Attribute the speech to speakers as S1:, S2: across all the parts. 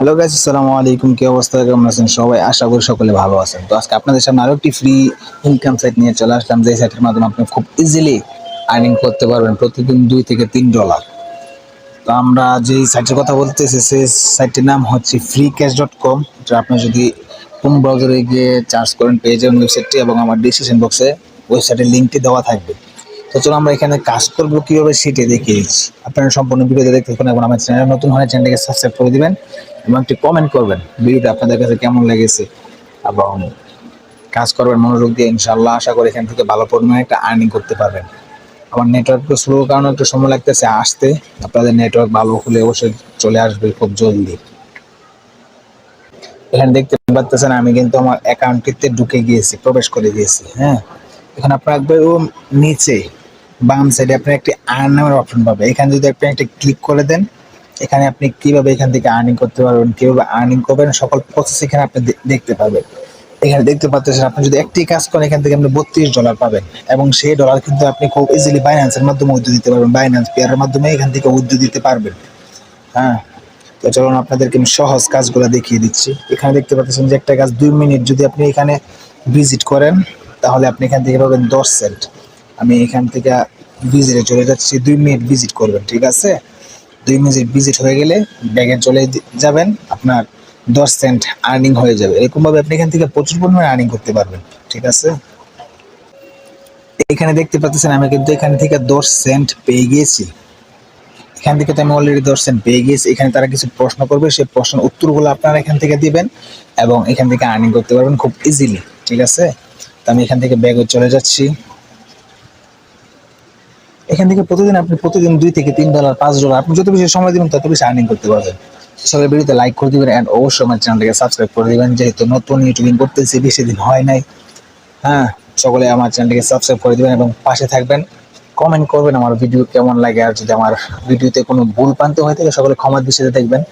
S1: Hello guys আসসালামু আলাইকুম। কি অবস্থা? কেমন আছেন সবাই? আশা করি সকলে ভালো আছেন। তো আজকে আপনাদের সামনে আরও একটি ফ্রি ইনকাম সাইট নিয়ে চলে আসলাম। যে সাইটের মাধ্যমে আপনি খুব ইজিলি আর্নিং করতে পারবেন প্রতিদিন দুই থেকে তিন ডলার তো আমরা যে সাইটের কথা বলতেছি, সেই সাইটটির নাম হচ্ছে ফ্রি ক্যাশ ডট কম যা আপনি যদি হোম ব্রাউজারে গিয়ে চার্জ করেন পেয়ে যাবেন ওয়েবসাইটটি এবং আমার ডিসক্রিপশন বক্সে ওয়েবসাইটের লিঙ্কটি দেওয়া থাকবে। তো চলো আমরা এখানে কাজ করব, কীভাবে সেটি দেখিয়ে দিচ্ছি। আপনারা সম্পূর্ণ ভিডিওতে দেখতে থাকুন এবং আমার চ্যানেল নতুন হলে চ্যানেলটাকে সাবস্ক্রাইব করে দিবেন। এবং একটি কমেন্ট করবেন ভিডিওটা আপনাদের কাছে কেমন লেগেছে? এবং কাজ করবেন, মনোযোগ দিয়ে ইনশাল্লাহ আশা করি এখান থেকে ভালো পরিমাণে একটা আর্নিং করতে পারবেন। আমার নেটওয়ার্ক একটু স্লো কারণে একটু সময় লাগতেছে আসতে। আপনাদের নেটওয়ার্ক ভালো হলে অবশ্যই চলে আসবে খুব জলদি। এখানে দেখতে পাচ্ছেন, আমি কিন্তু আমার অ্যাকাউন্টটিতে ঢুকে গিয়েছি, প্রবেশ করে গিয়েছি হ্যাঁ। এখানে আপনার একবার ও নিচে, বাম সাইডে আপনি একটি আর্ন নামের অপশন পাবে এখানে যদি আপনি একটা ক্লিক করে দেন এখানে আপনি কীভাবে এখান থেকে আর্নিং করতে পারবেন, কীভাবে আর্নিং করবেন, সকল প্রসেস এখানে আপনি দেখতে পাবেন। এখানে দেখতে পাচ্ছেন আপনি যদি একটি কাজ করেন, এখান থেকে আপনি বত্রিশ ডলার পাবেন এবং সেই ডলার কিন্তু আপনি খুব ইজিলি বাইন্যান্সের মাধ্যমে উদ্যোগ দিতে পারবেন। বাইন্যান্স পেয়ারের মাধ্যমে এখান থেকে উদ্যোগ দিতে পারবেন। হ্যাঁ তো চলুন আপনাদেরকে আমি সহজ কাজগুলো দেখিয়ে দিচ্ছি। এখানে দেখতে পাচ্ছেন যে একটা কাজ দুই মিনিট যদি আপনি এখানে ভিজিট করেন, তাহলে আপনি এখান থেকে পাবেন দশ সেন্ট আমি এখান থেকে ভিজিটে চলে যাচ্ছি, দুই মিনিট ভিজিট করবেন, ঠিক আছে? দুই মিনিট ভিজিট হয়ে গেলে ব্যাগে চলে যাবেন, আপনার দশ সেন্ট আর্নিং হয়ে যাবে। এরকমভাবে আপনি এখান থেকে প্রচুর পরিমাণে আর্নিং করতে পারবেন, ঠিক আছে? এখানে দেখতে পাচ্ছেন, আমি কিন্তু এখান থেকে দশ সেন্ট পেয়ে গিয়েছি। এখান থেকে তো আমি অলরেডি দশ সেন্ট পেয়ে গিয়েছি। এখানে তারা কিছু প্রশ্ন করবে, সেই প্রশ্নের উত্তরগুলো আপনারা এখান থেকে দিবেন এবং এখান থেকে আর্নিং করতে পারবেন খুব ইজিলি ঠিক আছে? তো আমি এখান থেকে ব্যাগে চলে যাচ্ছি। এখান থেকে প্রতিদিন আপনি প্রতিদিন দুই থেকে তিন ডলার পাঁচ ডলার আপনি যত বেশি সময় দিবেন তত বেশি আর্নিং করতে পারবেন। সবাই ভিডিওতে লাইক করে দিবেন অ্যান্ড অবশ্যই আমার চ্যানেলটাকে সাবস্ক্রাইব করে দিবেন। যেহেতু নতুন ইউটিউবিং করতেছি, বেশি দিন হয় নাই। হ্যাঁ সকলে আমার চ্যানেলটিকে সাবস্ক্রাইব করে দিবেন এবং পাশে থাকবেন। কমেন্ট করবেন আমার ভিডিও কেমন লাগে আর যদি আমার ভিডিওতে কোনো ভুল প্রান্ত হয়ে থাকে সকলে ক্ষমা দৃষ্টিতে দেখবেন।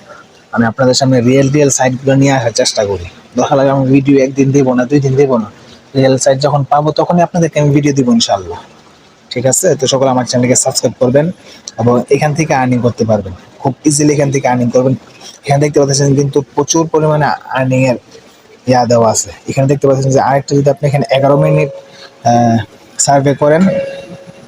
S1: আমি আপনাদের সামনে রিয়েল রিয়েল সাইটগুলো নিয়ে আসার চেষ্টা করি। দেখা লাগে আমি ভিডিও একদিন দেবো না, দুই দিন দেবো না। রিয়েল সাইট যখন পাবো তখনই আপনাদেরকে আমি ভিডিও দিব ইনশাল্লাহ ঠিক আছে? তো সকলে আমার চ্যানেলকে সাবস্ক্রাইব করবেন এবং এখান থেকে আর্নিং করতে পারবেন। খুব ইজিলি এখান থেকে আর্নিং করবেন। এখানে দেখতে পাচ্ছেন কিন্তু প্রচুর পরিমাণে আর্নিং এর ইয়া দেওয়া আছে। এখানে দেখতে পাচ্ছেন যে আরেকটা যদি আপনি এখানে এগারো মিনিট সার্ভে করেন,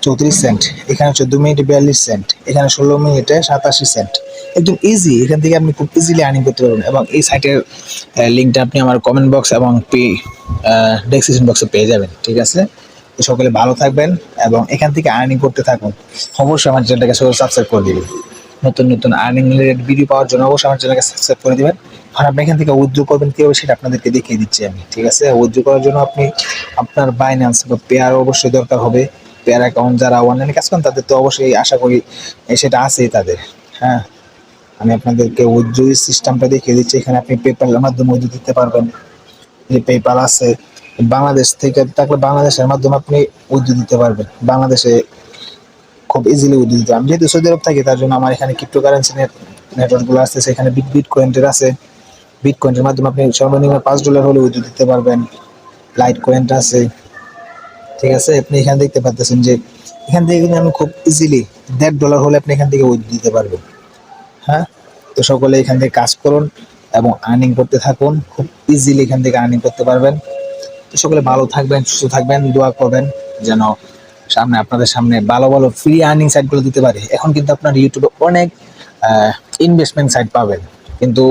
S1: চৌত্রিশ সেন্ট এখানে চোদ্দ মিনিটে, বিয়াল্লিশ সেন্ট এখানে ষোলো মিনিটে সাতাশি সেন্ট একদম ইজি এখান থেকে আপনি খুব ইজিলি আর্নিং করতে পারবেন এবং এই সাইটের লিঙ্কটা আপনি আমার কমেন্ট বক্স এবং পে ডেসক্রিপশন বক্সে পেয়ে যাবেন। ঠিক আছে? তো সকলে ভালো থাকবেন এবং এখান থেকে আর্নিং করতে থাকুন। অবশ্যই আমার চ্যানেলটাকে সকলে সাবস্ক্রাইব করে দিবেন। নতুন নতুন আর্নিং রিলেটেড ভিডিও পাওয়ার জন্য অবশ্যই আমার চ্যানেলকে সাবস্ক্রাইব করে দিবেন। আর আপনি এখান থেকে উইথড্র করবেন কীভাবে সেটা আপনাদেরকে দেখিয়ে দিচ্ছি আমি, ঠিক আছে? উইথড্র করার জন্য আপনি আপনার বাইন্যান্স বা পেয়ার অবশ্যই দরকার হবে। পেয়ার অ্যাকাউন্ট যারা অনলাইনে কাজ করেন, তাদের তো অবশ্যই আশা করি সেটা আছেই তাদের হ্যাঁ? আমি আপনাদেরকে উইথড্র সিস্টেমটা দেখিয়ে দিচ্ছি। এখানে আপনি পেপালের মাধ্যমে উইথড্র দিতে পারবেন। যে পেপাল আছে বাংলাদেশ থেকে থাকলে বাংলাদেশের মাধ্যমে আপনি উইথড্র দিতে পারবেন। বাংলাদেশে খুব ইজিলি উইথড্র দিতে আমি যেহেতু সৌদি আরব থাকি, তার জন্য আমার এখানে ক্রিপ্টোকারেন্সি নেট নেটওয়ার্কগুলো আসছে, সেখানে বিট বিট কয়েন্টের আছে। বিট কয়েন্টের মাধ্যমে আপনি সর্বনিম্ন পাঁচ ডলার হলে উদ্যোগ দিতে পারবেন। লাইট কয়েন্ট আছে। ঠিক আছে? আপনি এখানে দেখতে পাচ্ছেন যে, এখান থেকে কিন্তু আমি খুব ইজিলি দেড় ডলার হলে আপনি এখান থেকে উইথড্র দিতে পারবেন। হ্যাঁ? তো সকলে এখান থেকে কাজ করুন এবং আর্নিং করতে থাকুন। খুব ইজিলি এখান থেকে আর্নিং করতে পারবেন। সকলে ভালো থাকবেন, সুস্থ থাকবেন, দোয়া করবেন যেন সামনে আপনাদের সামনে ভালো ভালো ফ্রি আর্নিং সাইটগুলো দিতে পারে। এখন কিন্তু আপনার ইউটিউবে অনেক ইনভেস্টমেন্ট সাইট পাবেন। কিন্তু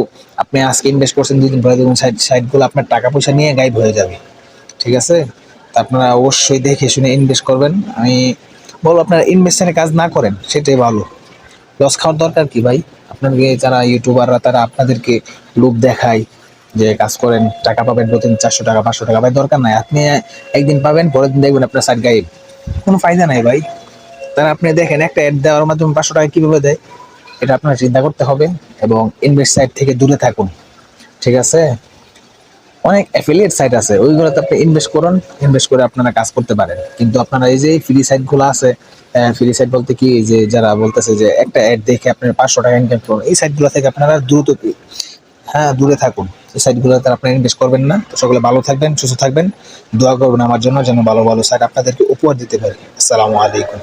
S1: আপনি আজকে ইনভেস্ট করছেন, দুই দিন পরে দেখুন সাইট সাইটগুলো আপনার টাকা পয়সা নিয়ে গাইব হয়ে যাবে। ঠিক আছে? তা আপনারা অবশ্যই দেখে শুনে ইনভেস্ট করবেন। আমি বলব আপনারা ইনভেস্টমেন্টে কাজ না করেন, সেটাই ভালো। লস খাওয়ার দরকার কি ভাই? আপনাকে যারা ইউটিউবাররা তারা আপনাদেরকে লোভ দেখায়। যে কাজ করেন, টাকা পাবেন প্রতিদিন চারশো টাকা, পাঁচশো টাকা। ভাই, দরকার নাই। আপনি একদিন পাবেন, পরের দিন দেখবেন আপনার সাইড গাইব কোনো ফায়দা নাই ভাই। তারা আপনি দেখেন, একটা অ্যাড দেওয়ার মাধ্যমে পাঁচশো টাকা কীভাবে দেয়? এটা আপনার চিন্তা করতে হবে এবং ইনভেস্ট সাইট থেকে দূরে থাকুন। ঠিক আছে? অনেক অ্যাফিলিয়েট সাইট আছে, ওইগুলোতে আপনি ইনভেস্ট করুন ইনভেস্ট করে আপনারা কাজ করতে পারেন। কিন্তু আপনারা এই যে ফ্রি সাইটগুলো আছে ফ্রি সাইট বলতে কি যে যারা বলতেছে যে একটা অ্যাড দেখে আপনার পাঁচশো টাকা ইনকাম করুন, এই সাইটগুলো থেকে আপনারা দ্রুত হ্যাঁ দূরে থাকুন। এই সাইটগুলোতে আপনারা ইনভেস্ট করবেন না। তো সকলে ভালো থাকবেন, সুস্থ থাকবেন। দোয়া করবেন আমার জন্য যেন ভালো ভালো সাইট আপনাদেরকে উপহার দিতে পারি। আসসালামু আলাইকুম।